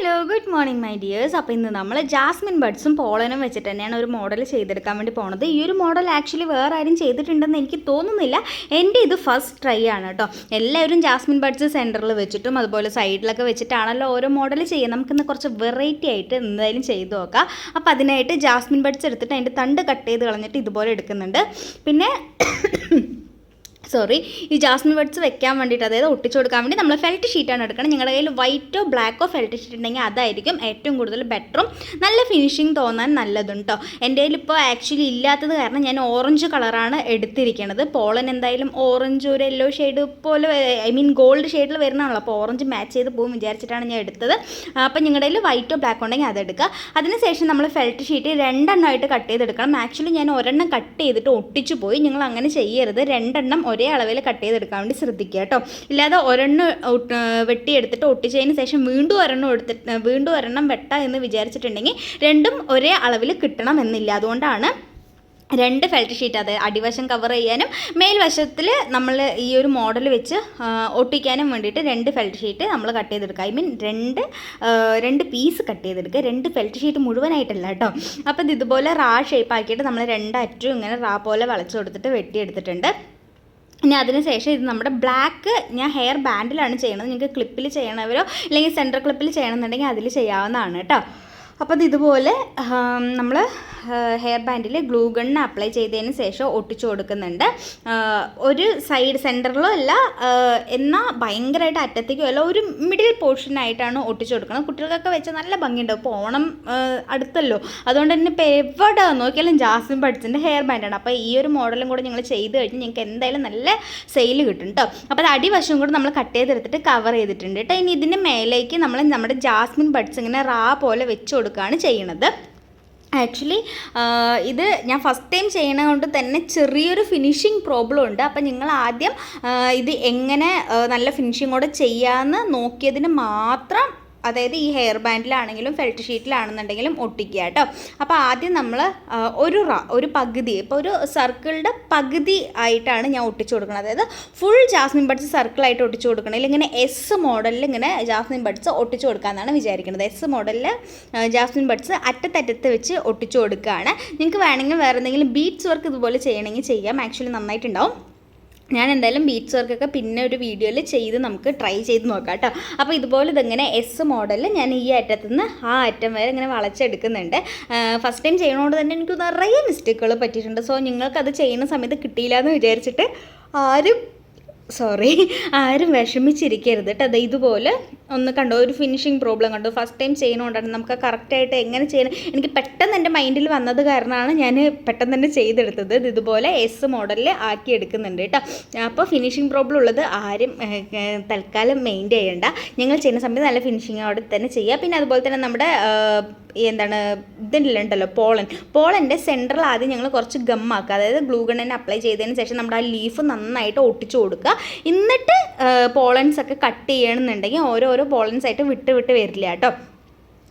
Hello good morning my dears അപ്പോൾ ഇന്ന് നമ്മൾ ജാസ്മിൻ ബഡ്സും പോളനും വെച്ചിട്ട് തന്നെയാണ് ഒരു മോഡൽ ചെയ്തെടുക്കാൻ വേണ്ടി പോണത്. ഈ ഒരു മോഡൽ ആക്ച്വലി വേറെ ആരും ചെയ്തിട്ടുണ്ടെന്ന് എനിക്ക് തോന്നുന്നില്ല. എന്റെ ഇത് ഫസ്റ്റ് ട്രൈ ആണ് കേട്ടോ. എല്ലാവരും ജാസ്മിൻ ബഡ്സ് സെന്ററിൽ വെച്ചിട്ടും അതുപോലെ സൈഡിലൊക്കെ വെച്ചിട്ടാണല്ലോ ഓരോ മോഡൽ ചെയ്യുക നമുക്കിന്ന് കുറച്ച് വെറൈറ്റി ആയിട്ട് എന്തായാലും ചെയ്തു നോക്കാം. അപ്പോൾ അതിനായിട്ട് ജാസ്മിൻ ബഡ്സ് എടുത്തിട്ട് അതിന്റെ തണ്ട് കട്ട് ചെയ്ത് കളഞ്ഞിട്ട് ഇതുപോലെ എടുക്കുന്നുണ്ട്. പിന്നെ സോറി ഈ ജാസ്മിൻ ബഡ്സ് വെക്കാൻ വേണ്ടിയിട്ട് അതായത് ഒട്ടിച്ചു കൊടുക്കാൻ വേണ്ടി നമ്മൾ ഫെൽറ്റ് ഷീറ്റാണ് എടുക്കണം നിങ്ങളുടെ കയ്യിൽ വൈറ്റോ ബ്ലാക്കോ ഫെൽറ്റ് ഷീറ്റ് ഉണ്ടെങ്കിൽ അതായിരിക്കും ഏറ്റവും കൂടുതൽ ബെറ്ററും നല്ല ഫിനിഷിങ് തോന്നാൻ നല്ലതുണ്ടോ എന്റെ കയ്യിൽ ഇപ്പോൾ ആക്ച്വലി ഇല്ലാത്തത് കാരണം ഞാൻ ഓറഞ്ച് കളറാണ് എടുത്തിരിക്കുന്നത് പോളൻ എന്തായാലും ഓറഞ്ച് ഒരു യെല്ലോ ഷെയ്ഡ് പോലെ ഐ മീൻ ഗോൾഡ് ഷെയ്ഡിൽ വരുന്നതാണല്ലോ. അപ്പോൾ ഓറഞ്ച് മാച്ച് ചെയ്ത് പോകും വിചാരിച്ചിട്ടാണ് ഞാൻ എടുത്തത്. അപ്പോൾ നിങ്ങളുടെ കയ്യിൽ വൈറ്റോ ബ്ലാക്കോ ഉണ്ടെങ്കിൽ അതെടുക്കുക അതിനുശേഷം നമ്മൾ ഫെൽറ്റ് ഷീറ്റ് രണ്ടെണ്ണമായിട്ട് കട്ട് ചെയ്തെടുക്കണം. ആക്ച്വലി ഞാൻ ഒരെണ്ണം കട്ട് ചെയ്തിട്ട് ഒട്ടിച്ചു പോയി. നിങ്ങൾ അങ്ങനെ ചെയ്യരുത്. രണ്ടെണ്ണം അളവിൽ കട്ട് ചെയ്തെടുക്കാൻ വേണ്ടി ശ്രദ്ധിക്കുക കേട്ടോ. ഇല്ലാതെ ഒരെണ്ണം വെട്ടിയെടുത്തിട്ട് ഒട്ടിച്ചതിന് ശേഷം വീണ്ടും ഒരെണ്ണം എടുത്തിട്ട് വീണ്ടും ഒരെണ്ണം വെട്ട എന്ന് വിചാരിച്ചിട്ടുണ്ടെങ്കിൽ രണ്ടും ഒരേ അളവിൽ കിട്ടണം എന്നില്ല. അതുകൊണ്ടാണ് രണ്ട് ഫെൽറ്റ് ഷീറ്റ് അതായത് അടിവശം കവർ ചെയ്യാനും മേൽവശത്തിൽ നമ്മൾ ഈ ഒരു മോഡൽ വെച്ച് ഒട്ടിക്കാനും വേണ്ടിയിട്ട് രണ്ട് ഫെൽറ്റ് ഷീറ്റ് നമ്മൾ കട്ട് ചെയ്തെടുക്കുക. ഐ മീൻ രണ്ട് രണ്ട് പീസ് കട്ട് ചെയ്തെടുക്കുക. രണ്ട് ഫെൽറ്റ് ഷീറ്റ് മുഴുവനായിട്ടല്ല കേട്ടോ. അപ്പോൾ ഇത് ഇതുപോലെ റാ ഷേപ്പ് ആക്കിയിട്ട് നമ്മൾ രണ്ടറ്റും ഇങ്ങനെ റാ പോലെ വളച്ചു കൊടുത്തിട്ട് വെട്ടിയെടുത്തിട്ടുണ്ട്. ഇനി അതിനുശേഷം ഇത് നമ്മുടെ ബ്ലാക്ക് ഞാൻ ഹെയർ ബാൻഡിലാണ് ചെയ്യണത്. നിങ്ങൾക്ക് ക്ലിപ്പിൽ ചെയ്യണവരോ അല്ലെങ്കിൽ സെന്റർ ക്ലിപ്പിൽ ചെയ്യണമെന്നുണ്ടെങ്കിൽ അതിൽ ചെയ്യാവുന്നതാണ് കേട്ടോ. അപ്പോൾ അത് ഇതുപോലെ നമ്മൾ ഹെയർ ബാൻഡിൽ ഗ്ലൂ ഗണ്ണ് അപ്ലൈ ചെയ്തതിന് ശേഷം ഒട്ടിച്ചു കൊടുക്കുന്നുണ്ട്. ഒരു സൈഡ് സെന്ററിലോ അല്ല എന്നാൽ ഭയങ്കരമായിട്ട് അറ്റത്തേക്കോ അല്ല ഒരു മിഡിൽ പോർഷനായിട്ടാണ് ഒട്ടിച്ചു കൊടുക്കുന്നത്. കുട്ടികൾക്കൊക്കെ വെച്ചാൽ നല്ല ഭംഗിയുണ്ടാവും ഇപ്പോൾ ഓണം അടുത്തല്ലോ. അതുകൊണ്ട് തന്നെ ഇപ്പോൾ എവിടെ നോക്കിയാലും ജാസ്മിൻ പഠിച്ചിന്റെ ഹെയർ ബാൻഡാണ് അപ്പോൾ ഈ ഒരു മോഡലും കൂടെ ഞങ്ങൾ ചെയ്ത് കഴിഞ്ഞാൽ ഞങ്ങൾക്ക് എന്തായാലും നല്ല സെയിൽ കിട്ടും കേട്ടോ അപ്പോൾ അത് അടിവശം കൂടെ നമ്മൾ കട്ട് ചെയ്തെടുത്തിട്ട് കവർ ചെയ്തിട്ടുണ്ട് കേട്ടോ ഇനി ഇതിന്റെ മേലേക്ക് നമ്മൾ നമ്മുടെ ജാസ്മിൻ ബഡ്സ് ഇങ്ങനെ റാ പോലെ വെച്ച് കൊടുക്കുകയാണ് ചെയ്യണത്. ആക്ച്വലി ഇത് ഞാൻ ഫസ്റ്റ് ടൈം ചെയ്യണത് കൊണ്ട് തന്നെ ചെറിയൊരു ഫിനിഷിങ് പ്രോബ്ലം ഉണ്ട്. അപ്പം നിങ്ങൾ ആദ്യം ഇത് എങ്ങനെ നല്ല ഫിനിഷിങ്ങോടെ ചെയ്യാമെന്ന് നോക്കിയതിന് മാത്രം അതായത് ഈ ഹെയർ ബാൻഡിലാണെങ്കിലും ഫെൽറ്റ് ഷീറ്റിലാണെന്നുണ്ടെങ്കിലും ഒട്ടിക്കുക കേട്ടോ. അപ്പോൾ ആദ്യം നമ്മൾ ഒരു റ ഒരു പകുതി ഇപ്പോൾ ഒരു സർക്കിളുടെ പകുതി ആയിട്ടാണ് ഞാൻ ഒട്ടിച്ചു കൊടുക്കുന്നത്. അതായത് ഫുൾ ജാസ്മിൻ ബഡ്സ് സർക്കിളായിട്ട് ഒട്ടിച്ചു കൊടുക്കണമെങ്കിൽ ഇങ്ങനെ എസ് മോഡലിൽ ഇങ്ങനെ ജാസ്മിൻ ബഡ്സ് ഒട്ടിച്ചു കൊടുക്കാമെന്നാണ് വിചാരിക്കുന്നത്. എസ് മോഡലിൽ ജാസ്മിൻ ബഡ്സ് അറ്റത്തറ്റത്ത് വെച്ച് ഒട്ടിച്ചു കൊടുക്കുകയാണ് നിങ്ങൾക്ക് വേണമെങ്കിൽ വേറെ എന്തെങ്കിലും ബീഡ്സ് വർക്ക് ഇതുപോലെ ചെയ്യണമെങ്കിൽ ചെയ്യാം. ആക്ച്വലി നന്നായിട്ടുണ്ടാവും. ഞാൻ എന്തായാലും ബീറ്റ്സ് വർക്കൊക്കെ പിന്നെ ഒരു വീഡിയോയിൽ ചെയ്ത് നമുക്ക് ട്രൈ ചെയ്ത് നോക്കാം കേട്ടോ അപ്പോൾ ഇതുപോലെ ഇതിങ്ങനെ എസ് മോഡലിൽ ഞാൻ ഈ അറ്റത്തു നിന്ന് ആ അറ്റം വരെ ഇങ്ങനെ വളച്ചെടുക്കുന്നുണ്ട്. ഫസ്റ്റ് ടൈം ചെയ്യണോണ്ട് തന്നെ എനിക്ക് നിറയെ മിസ്റ്റേക്കുകൾ പറ്റിയിട്ടുണ്ട്. സോ നിങ്ങൾക്കത് ചെയ്യുന്ന സമയത്ത് കിട്ടിയില്ല എന്ന് വിചാരിച്ചിട്ട് ആരും സോറി ആരും വിഷമിച്ചിരിക്കരുത് കേട്ടോ അത് ഇതുപോലെ ഒന്ന് കണ്ടോ ഒരു ഫിനിഷിങ് പ്രോബ്ലം കണ്ടു? ഫസ്റ്റ് ടൈം ചെയ്യുന്നതുകൊണ്ടാണ് നമുക്ക് കറക്റ്റായിട്ട് എങ്ങനെ ചെയ്യണം? എനിക്ക് പെട്ടെന്ന് എന്റെ മൈൻഡിൽ വന്നത് കാരണമാണ് ഞാൻ പെട്ടെന്ന് തന്നെ ചെയ്തെടുത്തത്. ഇത് ഇതുപോലെ എസ് മോഡലിൽ ആക്കി എടുക്കുന്നുണ്ട് കേട്ടോ. അപ്പോൾ ഫിനിഷിങ് പ്രോബ്ലം ഉള്ളത് ആരും തൽക്കാലം മെയിന്റെയിൻ ചെയ്യേണ്ട. ഞങ്ങൾ ചെയ്യുന്ന സമയത്ത് നല്ല ഫിനിഷിങ് അവിടെ തന്നെ ചെയ്യുക. പിന്നെ അതുപോലെ തന്നെ നമ്മുടെ എന്താണ് ഇതിലുണ്ടല്ലോ പോളൻ പോളന്റെ സെൻട്രൽ ആദ്യം ഞങ്ങൾ കുറച്ച് ഗമ്മാക്കുക അതായത് ഗ്ലൂ ഗണ്ണിനെ അപ്ലൈ ചെയ്തതിന് ശേഷം നമ്മുടെ ആ ലീഫ് നന്നായിട്ട് ഒട്ടിച്ചു കൊടുക്കുക. എന്നിട്ട് പോളൻസ് ഒക്കെ കട്ട് ചെയ്യണമെന്നുണ്ടെങ്കിൽ ഓരോരോ പോളൻസ് ആയിട്ട് വിട്ട് വിട്ട് വരില്ല കേട്ടോ.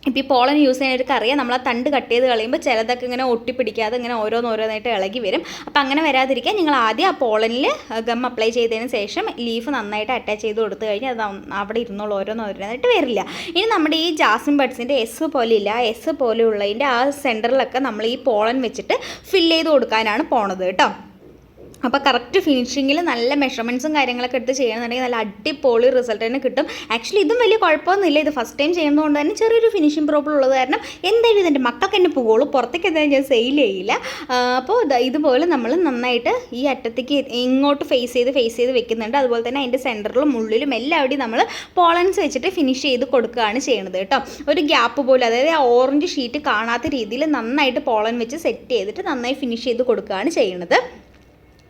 ഇപ്പോൾ ഈ പോളൻ യൂസ് ചെയ്യുന്നവർക്ക് അറിയാം നമ്മൾ ആ തണ്ട് കട്ട് ചെയ്ത് കളയുമ്പോൾ ചിലതൊക്കെ ഇങ്ങനെ ഒട്ടിപ്പിടിക്കാതെ ഇങ്ങനെ ഓരോന്നോരോന്നായിട്ട് ഇളകി വരും. അപ്പോൾ അങ്ങനെ വരാതിരിക്കാൻ നിങ്ങൾ ആദ്യം ആ പോളനിൽ ഗം അപ്ലൈ ചെയ്തതിന് ശേഷം ലീഫ് നന്നായിട്ട് അറ്റാച്ച് ചെയ്ത് കൊടുത്തു കഴിഞ്ഞാൽ അത് അവിടെ ഇരുന്നോളൂ ഓരോന്നോരോന്നായിട്ട് വരില്ല. ഇനി നമ്മുടെ ഈ ജാസ്മിൻ ബഡ്സിന്റെ എസ് പോലെ ഇല്ല എസ് പോലെയുള്ളതിന്റെ ആ സെന്ററിലൊക്കെ നമ്മൾ ഈ പോളൻ വെച്ചിട്ട് ഫില്ല് ചെയ്ത് കൊടുക്കാനാണ് പോണത് കേട്ടോ. അപ്പോൾ കറക്റ്റ് ഫിനിഷിങ്ങിൽ നല്ല മെഷർമെന്റ്സും കാര്യങ്ങളൊക്കെ എടുത്ത് ചെയ്യണമെന്നുണ്ടെങ്കിൽ നല്ല അടിപൊളി റിസൾട്ട് തന്നെ കിട്ടും. ആക്ച്വലി ഇതും വലിയ കുഴപ്പമൊന്നുമില്ല. ഇത് ഫസ്റ്റ് ടൈം ചെയ്യുന്നതുകൊണ്ട് തന്നെ ചെറിയൊരു ഫിനിഷിംഗ് പ്രോബ്ലം ഉള്ളത് കാരണം എന്തായാലും ഇതിന്റെ മക്കൾക്ക് തന്നെ പോകുള്ളൂ പുറത്തേക്ക് എന്തായാലും ഞാൻ സെയിൽ ചെയ്യില്ല. അപ്പോൾ ഇതുപോലെ നമ്മൾ നന്നായിട്ട് ഈ അറ്റത്തേക്ക് ഇങ്ങോട്ട് ഫേസ് ചെയ്ത് ഫേസ് ചെയ്ത് വെക്കുന്നുണ്ട്. അതുപോലെ തന്നെ അതിന്റെ സെന്ററിലും ഉള്ളിലും എല്ലാവിടെയും നമ്മൾ പോളൻസ് വെച്ചിട്ട് ഫിനിഷ് ചെയ്ത് കൊടുക്കുകയാണ് ചെയ്യണത് കേട്ടോ. ഒരു ഗ്യാപ്പ് പോലും അതായത് ആ ഓറഞ്ച് ഷീറ്റ് കാണാത്ത രീതിയിൽ നന്നായിട്ട് പോളൻ വെച്ച് സെറ്റ് ചെയ്തിട്ട് നന്നായി ഫിനിഷ് ചെയ്ത് കൊടുക്കുകയാണ് ചെയ്യണത്.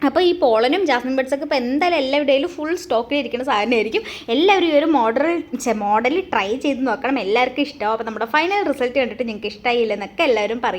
അപ്പോൾ ഈ പോളനും ജാസ്മിൻ ബഡ്സൊക്കെ ഇപ്പോൾ എന്തായാലും എല്ലാവരുടെയും ഫുൾ സ്റ്റോക്കിൽ ഇരിക്കുന്ന സാധനമായിരിക്കും. എല്ലാവരും ഈ ഒരു മോഡൽ മോഡൽ ട്രൈ ചെയ്ത് നോക്കണം. എല്ലാവർക്കും ഇഷ്ടമാവും അപ്പോൾ നമ്മുടെ ഫൈനൽ റിസൾട്ട് കണ്ടിട്ട് നിങ്ങൾക്ക് ഇഷ്ടമായില്ല എന്നൊക്കെ എല്ലാവരും പറയാം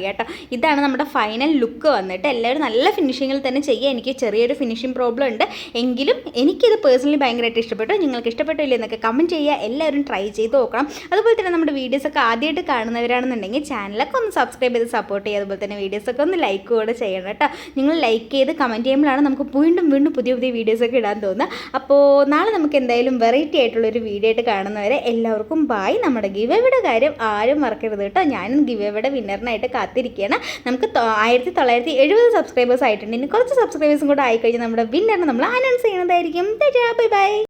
ഇതാണ് നമ്മുടെ ഫൈനൽ ലുക്ക് വന്നിട്ട്. എല്ലാവരും നല്ല ഫിനിഷിങ്ങിൽ തന്നെ ചെയ്യുക എനിക്ക് ചെറിയൊരു ഫിനിഷിംഗ് പ്രോബ്ലം ഉണ്ട്. എങ്കിലും എനിക്കിത് പേഴ്സണലി ഭയങ്കരമായിട്ട് ഇഷ്ടപ്പെട്ടു. നിങ്ങൾക്ക് ഇഷ്ടപ്പെട്ടില്ല എന്നൊക്കെ കമന്റ് ചെയ്യുക. എല്ലാവരും ട്രൈ ചെയ്ത് നോക്കണം. അതുപോലെ തന്നെ നമ്മുടെ വീഡിയോസൊക്കെ ആദ്യമായിട്ട് കാണുന്നവരാണെന്നുണ്ടെങ്കിൽ ചാനലൊക്കെ ഒന്ന് സബ്സ്ക്രൈബ് ചെയ്ത് സപ്പോർട്ട് ചെയ്യുക. അതുപോലെ തന്നെ വീഡിയോസൊക്കെ ഒന്ന് ലൈക്ക് കൂടെ ചെയ്യണം കേട്ടോ. നിങ്ങൾ ലൈക്ക് ചെയ്ത് കമന്റ് ചെയ്യുമ്പോൾ ചെയ്യുമ്പോഴാണ് നമുക്ക് വീണ്ടും വീണ്ടും പുതിയ പുതിയ വീഡിയോസൊക്കെ ഇടാൻ തോന്നുക അപ്പോൾ നാളെ നമുക്ക് എന്തായാലും വെറൈറ്റി ആയിട്ടുള്ളൊരു വീഡിയോ ആയിട്ട് കാണുന്നവരെ എല്ലാവർക്കും ബായ് നമ്മുടെ ഗിവ് എവിടെ കാര്യം ആരും മറക്കരുത് കേട്ടോ. ഞാനും ഗിവ് എവിടെ വിന്നറിനായിട്ട് കാത്തിരിക്കുകയാണ്. നമുക്ക് ആയിരത്തി തൊള്ളായിരത്തി എഴുപത് സബ്സ്ക്രൈബേഴ്സ് ആയിട്ടുണ്ട്. ഇനി കുറച്ച് സബ്സ്ക്രൈബേഴ്സും കൂടെ ആയിക്കഴിഞ്ഞാൽ നമ്മുടെ വിന്നറിനെ നമ്മൾ അനൗൺസ് ചെയ്യുന്നതായിരിക്കും. Bye bye